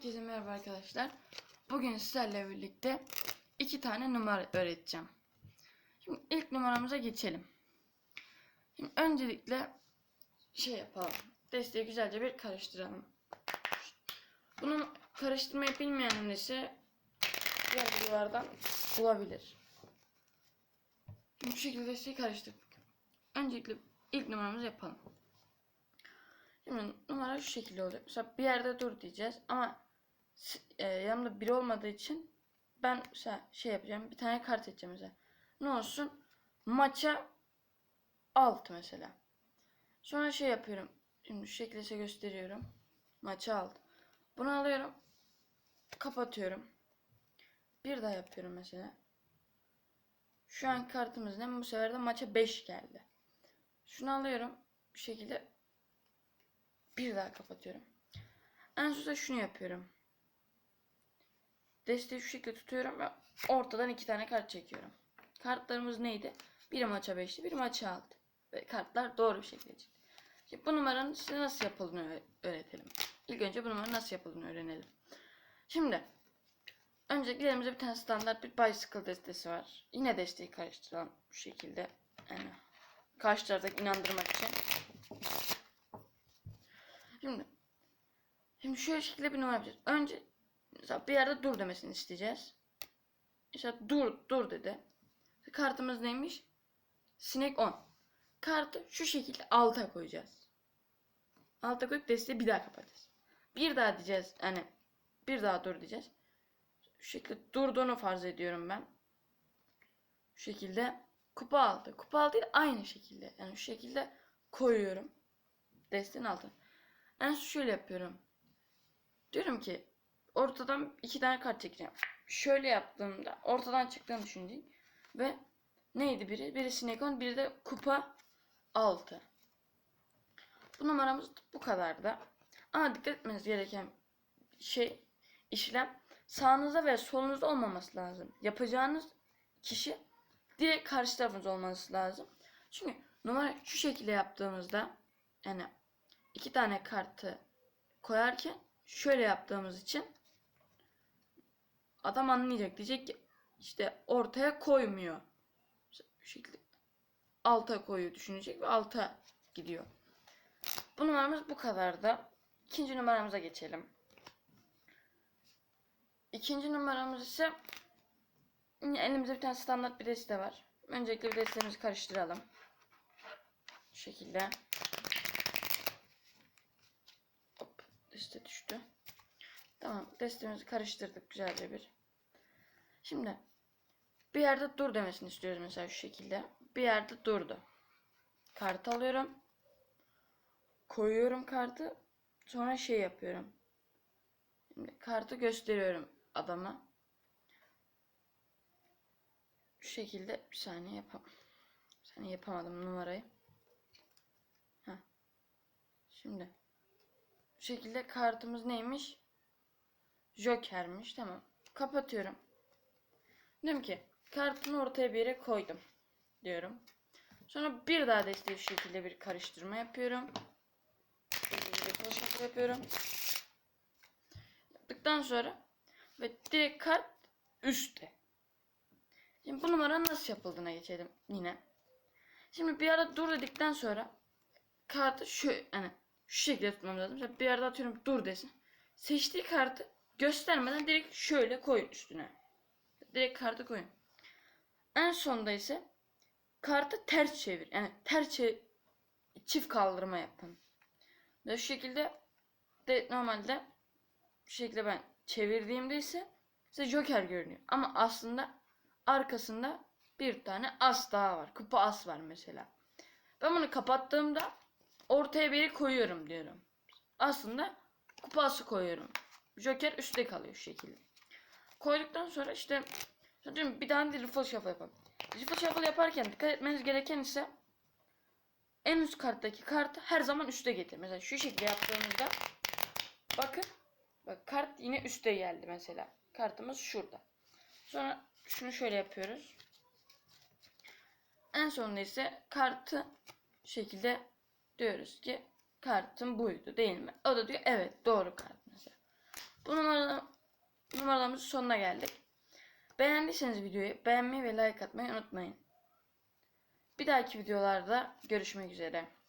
Herkese merhaba arkadaşlar. Bugün sizlerle birlikte iki tane numara öğreteceğim. Şimdi ilk numaramıza geçelim. Şimdi öncelikle şey yapalım. Desteği güzelce bir karıştıralım. Bunu karıştırmayı bilmeyen diğer videolardan bulabilir. Şimdi bu şekilde desteği karıştırdık. Öncelikle ilk numaramızı yapalım. Şimdi numara şu şekilde oluyor. Mesela bir yerde dur diyeceğiz ama e, yanımda biri olmadığı için ben mesela şey yapacağım. Bir tane kart edeceğim mesela. Ne olsun? Maça alt mesela. Sonra şey yapıyorum. Şimdi şu şekilde size gösteriyorum. Maça alt. Bunu alıyorum. Kapatıyorum. Bir daha yapıyorum mesela. Şu an kartımız ne? Bu sefer de maça 5 geldi. Şunu alıyorum. Bu şekilde bir daha kapatıyorum. En sonunda şunu yapıyorum. Desteği şu şekilde tutuyorum ve ortadan iki tane kart çekiyorum. Kartlarımız neydi? Biri maça 5'ti, biri maça 6. Ve kartlar doğru bir şekilde çıktı. Şimdi bu numaranın size nasıl yapıldığını öğ- öğretelim. İlk önce bu numaranın nasıl yapıldığını öğrenelim. Şimdi öncelikle elimizde bir tane standart bir bicycle destesi var. Yine desteği karıştıralım bu şekilde. Yani karşı taraftaki inandırmak için. Şimdi şimdi şöyle şekilde bir numara yapacağız. Önce mesela bir yerde dur demesini isteyeceğiz. İşte dur dur dedi. Kartımız neymiş? Sinek 10. Kartı şu şekilde alta koyacağız. Alta koyup desteği bir daha kapatacağız. Bir daha diyeceğiz. Yani bir daha dur diyeceğiz. Şu şekilde durduğunu farz ediyorum ben. Şu şekilde kupa altı. Kupa altı ile aynı şekilde. Yani şu şekilde koyuyorum. Desteğin altına. Son şöyle yapıyorum. Diyorum ki ortadan iki tane kart çekeceğim. Şöyle yaptığımda ortadan çıktığını düşünecek. Ve neydi biri? Biri Sinekon, biri de kupa 6. Bu numaramız bu kadar da. Ama dikkat etmeniz gereken şey işlem sağınızda ve solunuzda olmaması lazım. Yapacağınız kişi direkt karşı tarafınız olması lazım. Çünkü numara şu şekilde yaptığımızda yani iki tane kartı koyarken şöyle yaptığımız için adam anlayacak diyecek ki işte ortaya koymuyor. Bu şekilde alta koyuyor düşünecek ve alta gidiyor. Bu numaramız bu kadar da. İkinci numaramıza geçelim. İkinci numaramız ise elimizde bir tane standart bir deste var. Öncelikle bir destemizi karıştıralım. Bu şekilde. Hop, deste düştü. Tamam, destemizi karıştırdık güzelce bir. Şimdi bir yerde dur demesini istiyoruz mesela şu şekilde. Bir yerde durdu. Kartı alıyorum. Koyuyorum kartı. Sonra şey yapıyorum. Şimdi kartı gösteriyorum adama. Şu şekilde bir saniye yapam. Saniye yapamadım numarayı. Heh. Şimdi bu şekilde kartımız neymiş? Joker'miş. Tamam. Kapatıyorum. Diyorum ki kartını ortaya bir yere koydum. Diyorum. Sonra bir daha desteği şu şekilde bir karıştırma yapıyorum. Karıştırma yapıyorum. Yaptıktan sonra ve direkt kart üstte. Şimdi bu numaranın nasıl yapıldığına geçelim yine. Şimdi bir arada dur dedikten sonra kartı şu yani şu şekilde tutmamız lazım. Mesela bir yerde atıyorum dur desin. Seçtiği kartı göstermeden direkt şöyle koyun üstüne. Direkt kartı koyun. En sonda ise kartı ters çevir. Yani ters çe- çift kaldırma yapın. Ve şu şekilde de normalde şu şekilde ben çevirdiğimde ise size Joker görünüyor. Ama aslında arkasında bir tane as daha var. Kupa as var mesela. Ben bunu kapattığımda ortaya bir yere koyuyorum diyorum. Aslında kupa ası koyuyorum. Joker üstte kalıyor şu şekilde. Koyduktan sonra işte diyorum bir tane de riffle shuffle yapalım. Riffle shuffle yaparken dikkat etmeniz gereken ise en üst karttaki kartı her zaman üste getir. Mesela şu şekilde yaptığımızda bakın bak kart yine üste geldi mesela. Kartımız şurada. Sonra şunu şöyle yapıyoruz. En sonunda ise kartı şekilde diyoruz ki kartım buydu değil mi? O da diyor evet doğru kart. Bu numara, numaralarımızın sonuna geldik. Beğendiyseniz videoyu beğenmeyi ve like atmayı unutmayın. Bir dahaki videolarda görüşmek üzere.